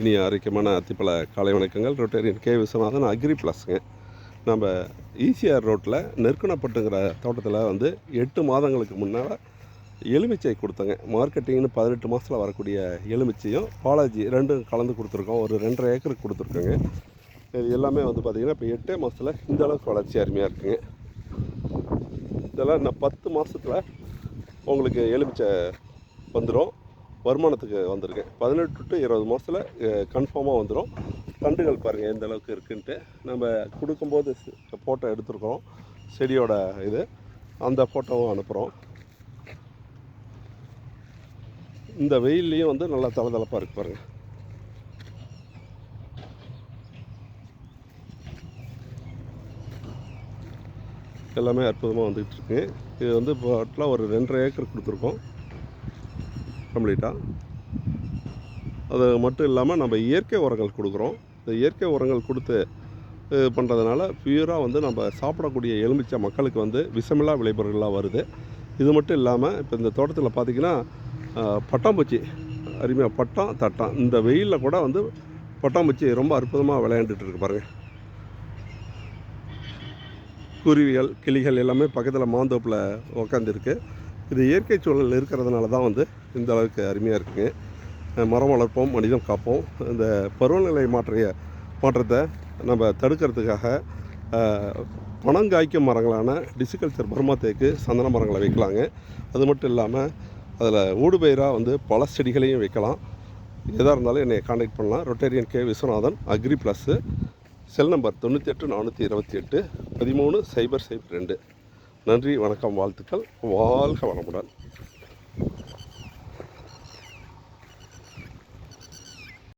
இனிய ஆரோக்கியமான அத்திப்பழ காலை வணக்கங்கள். ரொட்டேரியன் கே விஸ்வநாதன் அக்ரி ப்ளஸ்ங்க. நம்ம ஈசிஆர் ரோட்டில் நெருக்கணப்பட்டுங்கிற தோட்டத்தில் வந்து எட்டு மாதங்களுக்கு முன்னால் எலுமிச்சை கொடுத்தங்க. மார்க்கெட்டிங்னு பதினெட்டு மாதத்தில் வரக்கூடிய எலுமிச்சையும் பாலாஜி ரெண்டும் கலந்து கொடுத்துருக்கோம். ஒரு ரெண்டரை ஏக்கருக்கு கொடுத்துருக்கோங்க. இது எல்லாமே வந்து பார்த்திங்கன்னா இப்போ எட்டே மாதத்தில் இந்த அளவுக்கு வளர்ச்சி அருமையாக இருக்குங்க. இதெல்லாம் இன்னும் பத்து மாதத்தில் உங்களுக்கு எலுமிச்சை வந்துடும் வருமானத்துக்கு வந்திருக்கேன். பதினெட்டு டு இருபது மாதத்தில் கன்ஃபார்மாக வந்துடும் தண்டுகள் பாருங்கள் எந்த அளவுக்கு இருக்குன்ட்டு. நம்ம கொடுக்கும்போது ஃபோட்டோ எடுத்துருக்கோம் செடியோட இது. அந்த ஃபோட்டோவும் அனுப்புகிறோம் இந்த வெயில்லையும் வந்து நல்லா தளதளப்பாக இருக்கு பாருங்கள் எல்லாமே அற்புதமாக வந்துகிட்ருக்கு இது வந்து பாட்டில் ஒரு ரெண்டரை ஏக்கர் கொடுத்துருக்கோம். கம்ப்ளீட்டாக அது மட்டும் இல்லாமல் நம்ம இயற்கை உரங்கள் கொடுக்குறோம். இந்த இயற்கை உரங்கள் கொடுத்து பண்ணுறதுனால பியூராக வந்து நம்ம சாப்பிடக்கூடிய எலுமிச்சை மக்களுக்கு வந்து விஷமில்லா விளைபொருள்களாக வருது. இது மட்டும் இல்லாமல் இப்போ இந்த தோட்டத்தில் பார்த்திங்கன்னா பட்டாம்பூச்சி அருமையாக பட்டம் தட்டம். இந்த வெயிலில் கூட வந்து பட்டாம்பூச்சி ரொம்ப அற்புதமாக விளையாண்டுட்டு இருக்கு பாருங்கள் குருவிகள் கிளிகள் எல்லாமே பக்கத்தில் மாந்தோப்பில் உக்காந்துருக்கு. இது இயற்கை சூழலில் இருக்கிறதுனால தான் வந்து இந்த அளவுக்கு அருமையாக இருக்குங்க. மரம் வளர்ப்போம் மனிதம் காப்போம். இந்த பருவநிலை மாற்றிய மாற்றத்தை நம்ம தடுக்கிறதுக்காக அஹ், பணம் காய்க்கும் மரங்களான டிசிகல்ச்சர் பர்மா தேக்கு சந்தன மரங்களை வைக்கலாங்க. அது மட்டும் இல்லாமல் அதில் ஊடுபயிராக வந்து பல செடிகளையும் வைக்கலாம். எதாக இருந்தாலும் என்னை காண்டாக்ட் பண்ணலாம். Rotarian K Viswanathan agri plus cell number தொண்ணூற்றி எட்டு நானூற்றி இருபத்தி எட்டு பதிமூணு சைபர் சைபர் ரெண்டு. நன்றி வணக்கம் வாழ்த்துக்கள். வாழ்க வளமுடன்.